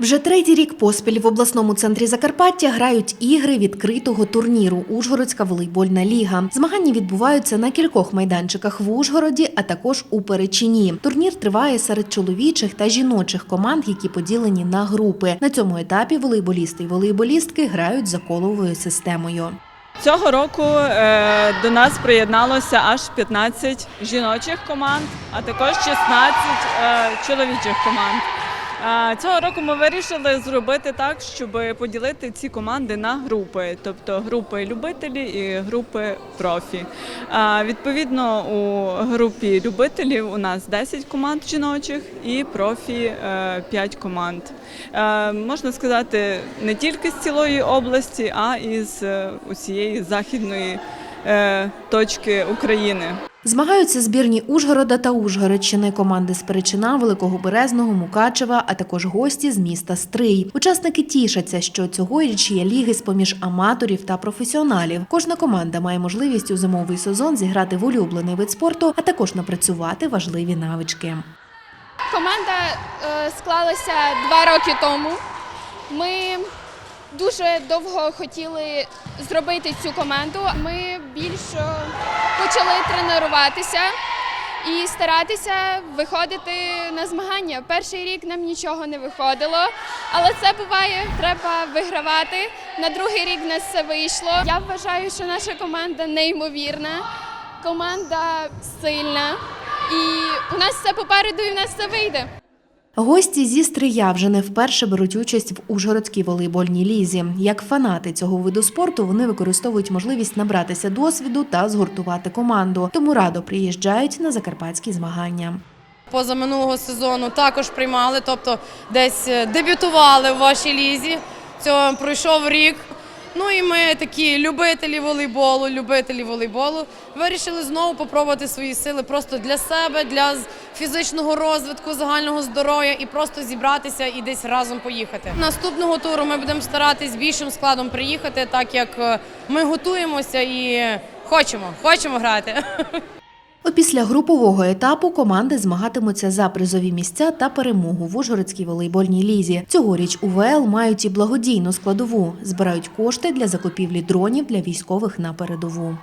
Вже третій рік поспіль в обласному центрі Закарпаття грають ігри відкритого турніру Ужгородська волейбольна ліга. Змагання відбуваються на кількох майданчиках в Ужгороді, а також у Перечині. Турнір триває серед чоловічих та жіночих команд, які поділені на групи. На цьому етапі волейболісти і волейболістки грають за коловою системою. Цього року е, до нас приєдналося аж 15 жіночих команд, а також 16 е, чоловічих команд. Е, Цього року ми вирішили зробити так, щоб поділити ці команди на групи, тобто групи любителі і групи профі. Е, Відповідно, у групі любителів у нас 10 команд жіночих і профі 5 команд. Е, Можна сказати, не тільки з цілої області, а і з е, усієї західної е, точки України. Змагаються збірні Ужгорода та Ужгородщини, команди з Перечина, Великого Березного, Мукачева, а також гості з міста Стрий. Учасники тішаться, що цьогоріч є ліги з поміж аматорів та професіоналів. Кожна команда має можливість у зимовий сезон зіграти в улюблений вид спорту, а також напрацювати важливі навички. Команда е, склалася два роки тому. Ми дуже довго хотіли зробити цю команду. Ми більше почали тренуватися і старатися виходити на змагання. Перший рік нам нічого не виходило, але це буває. Треба вигравати. На другий рік нас все вийшло. Я вважаю, що наша команда неймовірна, команда сильна. І у нас все попереду, і в нас все вийде. Гості зі Стрия вже не вперше беруть участь в Ужгородській волейбольній лізі. Як фанати цього виду спорту, вони використовують можливість набратися досвіду та згуртувати команду. Тому радо приїжджають на закарпатські змагання. Поза минулого сезону також приймали, тобто десь е, дебютували в вашій лізі. Цього пройшов рік. Ну і ми такі любителі волейболу, любителі волейболу, вирішили знову попробувати свої сили просто для себе, для фізичного розвитку, загального здоров'я і просто зібратися і десь разом поїхати. Наступного туру ми будемо старатись більшим складом приїхати, так як е, ми готуємося і хочемо, хочемо грати. Опісля групового етапу команди змагатимуться за призові місця та перемогу в Ужгородській волейбольній лізі. Цьогоріч УВЛ мають і благодійну складову. Збирають кошти для закупівлі дронів для військових на передову.